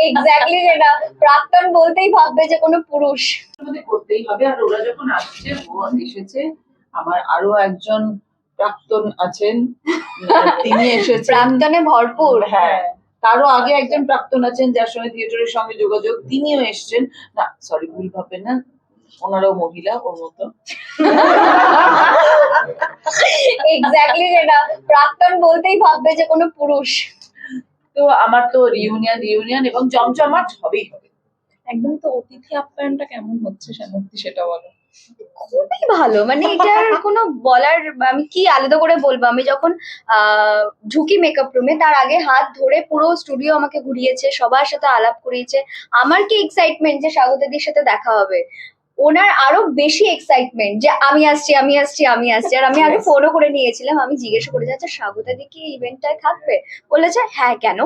Exactly যেটা প্রাক্তন বলতেই ভাববে যে কোনো পুরুষ। আমাদের করতেই হবে। আর ওরা যখন আসছে ও এসেছে আমার আরও একজন প্রাক্তন আছেন। তিনি এসেছেন। প্রাক্তনে ভরপুর। হ্যাঁ। তারও আগে একজন প্রাক্তন আছেন যার সঙ্গে থিয়েটারের সঙ্গে যোগাযোগ। তিনিও এসছেন। না সরি ভুল ভাববেন না। ওনারাও মহিলা ওর মতো। এক্স্যাক্টলি যেটা প্রাক্তন বলতেই ভাববে যে কোনো পুরুষ। তো আমার তো রিউনিয়ন রিউনিয়ন এবং জমজমাট হবেই হবে। একদম তো অতিথি আপ্যায়নটা কেমন হচ্ছে মুক্তি সেটা বলো। খুবই ভালো মানে এটার কোনো বলার আমি কি আলাদা করে বলব? আমি যখন আহ, ঢুকি মেকআপ রুমে তার আগে হাত ধরে পুরো স্টুডিও আমাকে ঘুরিয়েছে সবার সাথে আলাপ করিয়েছে। আমার কি এক্সাইটমেন্ট যে স্বাগতাদির সাথে দেখা হবে? ওনার আরও বেশি এক্সাইটমেন্ট যে আমি আসছি আমি আসছি আমি আসছি। আর আমি আগে ফোনও করে নিয়েছিলাম আমি জিজ্ঞেস করে যাচ্ছি স্বাগতাদি কি ইভেন্টটায় থাকবে? বলেছে হ্যাঁ কেন?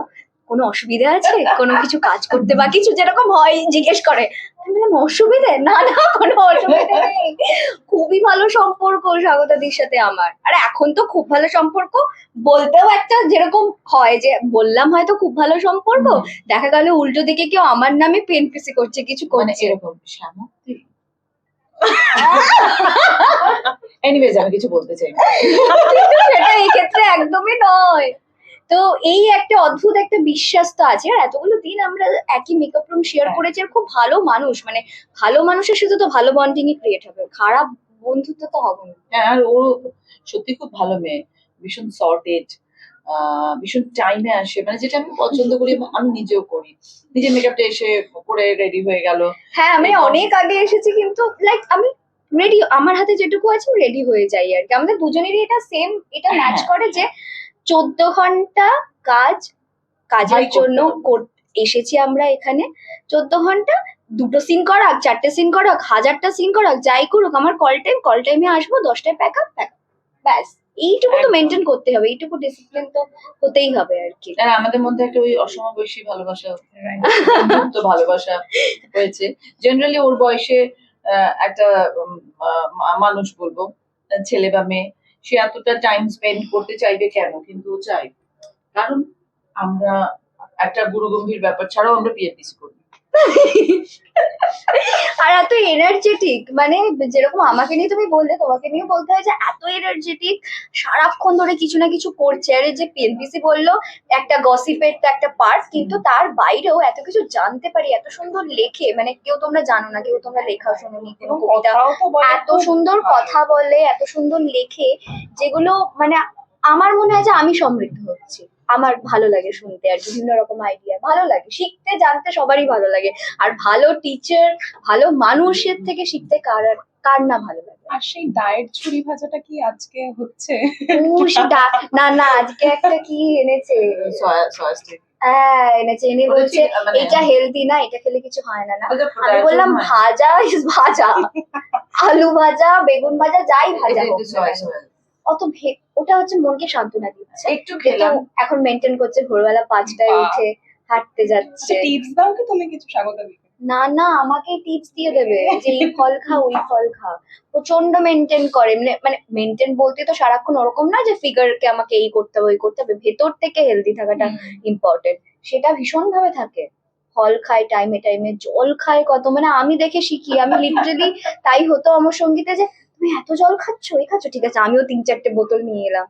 কোনো অসুবিধা আছে? কোনো কিছু কাজ করতে বা কিছু যেরকম হয়? জিজ্ঞেস করে। আমি বললাম অসুবিধে? না না কোনো অসুবিধা নেই। খুবই ভালো সম্পর্ক স্বাগতাদির সাথে আমার। আর এখন তো খুব ভালো সম্পর্ক। বলতেও একটা যেরকম হয় যে বললাম হয়তো খুব ভালো সম্পর্ক। দেখা গেল উল্টো দিকে কেউ আমার নামে পেন পিসি করছে কিছু মানে করছে। এরকম এনিওয়েজ আমি কিছু বলতে চাই সেটা এই ক্ষেত্রে একদমই নয়। তো এই একটা অদ্ভুত একটা বিশ্বাস তো আছে আর এতগুলো দিন আমরা একই মেকআপ রুম শেয়ার। করেছি আর খুব ভালো মানুষ মানে ভালো মানুষের সাথে তো ভালো বন্ডিংই ক্রিয়েট হবে। খারাপ বন্ধুত্ব তো হবে না হ্যাঁ, আর ও সত্যি খুব ভালো মেয়ে ভীষণ সর্টেড ভীষণ টাইমে আসে। মানে যেটা আমি পছন্দ করি এবং আমি নিজেও করি। নিজের মেকআপটা এসে করে রেডি হয়ে গেল। হ্যাঁ আমি অনেক আগে এসেছি কিন্তু লাইক আমি রেডি আমার হাতে যেটুকু আছে রেডি হয়ে যাই আর কি। আমাদের দুজনেরই এটা সেম এটা হ্যাঁ, ম্যাচ হ্যাঁ, করে যে চোদ্দ ঘণ্টা কাজ কাজের জন্য। এসেছি আমরা এখানে। চোদ্দ ঘণ্টা দুটো সিন করাক চারটে সিন করাক হাজারটা সিন করাক যাই করুক আমার কল টাইম কল টাইমে আসব দশটায় প্যাক আপ প্যাক ব্যাস। এইটুকু তো। মেনটেন করতে হবে এইটুকু ডিসিপ্লিন তো হতেই হবে আর কি। আর আমাদের মধ্যে একটা ওই অসমবয়সী ভালোবাসা বন্ধুত্ব ভালোবাসা হয়েছে। জেনারেলি ওর বয়সে একটা মানুষ বলব ছেলে বা মেয়ে সে এতটা টাইম স্পেন্ড করতে চাইবে কেন? কিন্তু ও চাই কারণ আমরা একটা গুরু গম্ভীর ব্যাপার ছাড়াও আমরা পিএপিসি করি আর এত এনার্জেটিক মানে যেরকম আমাকে নিয়ে তুমি বললে তোমাকে নিয়ে বলতে হয় যে এত এনার্জেটিক সারাক্ষণ ধরে কিছু না কিছু করছে। আর যে পিএনপিসি বলল একটা গসিপের তো একটা পার্ট কিন্তু তার বাইরেও এত কিছু জানতে পারি এত সুন্দর লেখে মানে কেউ তোমরা জানো না কেউ তোমরা লেখা শোনোনি কোনো কবিতা বলে এত সুন্দর কথা বলে এত সুন্দর লেখে যেগুলো মানে আমার মনে হয় যে আমি সমৃদ্ধ হচ্ছি। আমার ভালো লাগে শুনতে আর বিভিন্ন রকম আইডিয়া ভালো লাগে। শিখতে জানতে সবারই ভালো লাগে। আর ভালো টিচার ভালো মানুষের থেকে শিখতে কার কার না ভালো লাগে? আর সেই ডায়েট ছুরি ভাজাটা কি আজকে হচ্ছে? না না আজকে একটা কি এনেছে? হ্যাঁ এনেছে। এনে বলছে মানে- এটা হেলদি না এটা খেলে কিছু হয় না না। আমি বললাম ভাজা ভাজা। আলু ভাজা বেগুন ভাজা যাই ভাজা। অত ভে- ওটা হচ্ছে মনকে সান্ত্বনা দিচ্ছে। একটু খেলাম। এখন মেনটেন করছে ভোরবেলা পাঁচটায় উঠে হাঁটতে যাচ্ছে। টিপস দাও কি? তুমি কিছু স্বাগত না না আমাকে টিপস দিয়ে দেবে যে এই ফল খা ওই ফল খা। প্রচণ্ড মেনটেন করে। মানে মানে মেনটেন বলতে তো সারাক্ষণ ওরকম না যে ফিগারকে আমাকে এই করতে হবে ওই করতে হবে। ভেতর থেকে হেলদি থাকাটা ইম্পর্টেন্ট সেটা ভীষণ ভাবে থাকে। ফল খায় টাইমে টাইমে জল খায় কত। মানে আমি দেখে শিখি। আমি লিটারেলি তাই হতো আমার সঙ্গীতে যে তুমি এত জল খাচ্ছ? এই খাচ্ছ? ঠিক আছে আমিও তিন চারটে বোতল নিয়ে এলাম।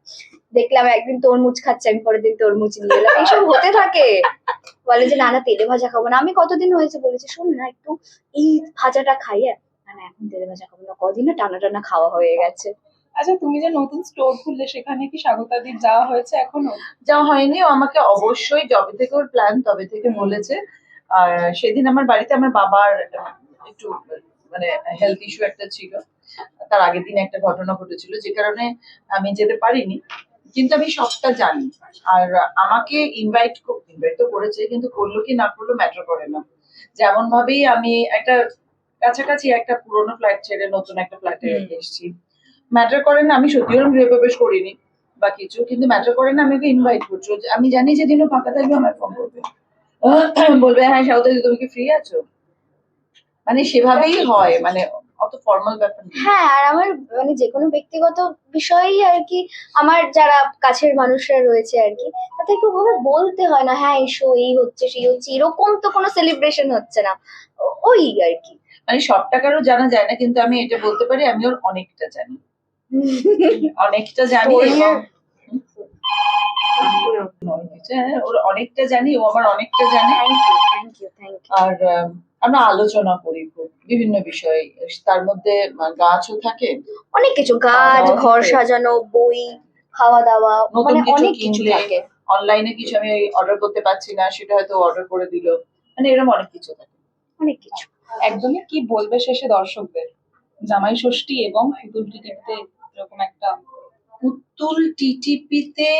দেখলাম একদিন তরমুজ খাচ্ছে আমি পরের দিন তরমুজ নিয়ে এলাম। এইসব হতে থাকে। বলে যে না না তেলে ভাজা খাব না। আমি কতদিন হয়েছে? বলেছি শোন না একটু এই ভাজাটা খাইয়ে না না এখন তেলে ভাজা খাব না। কদিন টানা টানা খাওয়া হয়ে গেছে। আচ্ছা তুমি যে নতুন স্টোর খুললে সেখানে কি স্বাগতাদির যাওয়া হয়েছে এখনও? যা হয়নি। ও আমাকে অবশ্যই যবে থেকে ওর প্ল্যান তবে থেকে বলেছে। আর সেদিন আমার বাড়িতে আমার বাবার একটু মানে হেলথ ইস্যু একটা ছিল। তার আগের দিন একটা ঘটনা ঘটেছিল যে কারণে আমি যেতে পারিনি কিন্তু আমি সবটা জানি। আর আমাকে ইনভাইট ইনভাইট তো করেছে কিন্তু করল কি না করল ম্যাটার করে না। যেমন ভাবেই আমি একটা কাছাকাছি একটা পুরোনো ফ্ল্যাট ছেড়ে নতুন একটা ফ্ল্যাটে। এসেছি। ম্যাটার করে না আমি সত্যি ওরকম গৃহপ্রবেশ করিনি বা কিছু কিন্তু ম্যাটার করে না আমি ওকে ইনভাইট করছ। আমি জানি যেদিনও ফাঁকা থাকবে আমার ফোন করবে। বলবে হ্যাঁ সাউথ তুমি কি ফ্রি আছো? মানে সেভাবেই হয় মানে অত ফর্মাল ব্যাপার হ্যাঁ আর আমার মানে যে কোনো ব্যক্তিগত বিষয়েই আর কি আমার যারা কাছের মানুষরা রয়েছে আর কি তাদেরকে ওভাবে বলতে হয় না হ্যাঁ এসো এই হচ্ছে সেই হচ্ছে। এরকম তো কোনো সেলিব্রেশন হচ্ছে না। ওই আর কি। মানে সব টাকারও জানা যায় না কিন্তু আমি এটা বলতে পারি আমি ওর অনেকটা জানি। অনেকটা জানি ওর অনেকটা জানি ও আমার অনেকটা জানে। আর আমরা আলোচনা করি বিভিন্ন বিষয়ে। তার মধ্যে গাছও থাকে। অনেক কিছু গাছ ঘর সাজানো বই খাওয়া দাওয়া নতুন মানে কিছু অনেক কিছু থাকে। অনলাইনে কিছু আমি অর্ডার করতে পারছি না সেটা হয়তো অর্ডার করে দিল। মানে এরকম অনেক কিছু থাকে। অনেক কিছু। একদমই কি বলবে শেষে দর্শকদের? জামাই ষষ্ঠী এবং পুতুল টিকিটে এরকম একটা পুতুল টিটিপিতে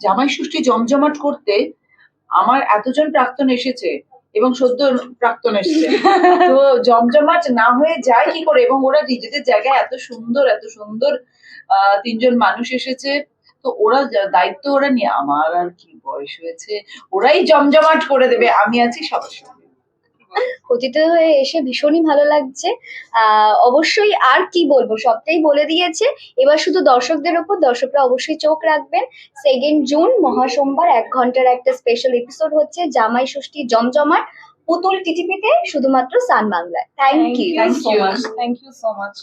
জামাই ষষ্ঠী জমজমাট করতে আমার এতজন প্রাক্তন এসেছে এবং সদ্য প্রাক্তন এসছে। তো জমজমাট না হয়ে যায় কি করে? এবং ওরা নিজেদের জায়গায় এত সুন্দর এত সুন্দর তিনজন মানুষ এসেছে। তো ওরা দায়িত্ব ওরা নিয়ে, আমার আর কি বয়স হয়েছে। ওরাই জমজমাট করে দেবে, আমি আছি সবার সঙ্গে অতিথি হয়ে এসে ভীষণই ভালো লাগছে। আহ অবশ্যই আর কি বলব? সবটাই বলে দিয়েছে। এবার শুধু দর্শকদের ওপর দর্শকরা অবশ্যই চোখ রাখবেন। সেকেন্ড জুন মহাসোমবার এক ঘণ্টার একটা স্পেশাল এপিসোড হচ্ছে জামাই ষষ্ঠী জমজমাট পুতুল টিটিপিতে শুধুমাত্র সান বাংলায় thank you thank you so much thank you so much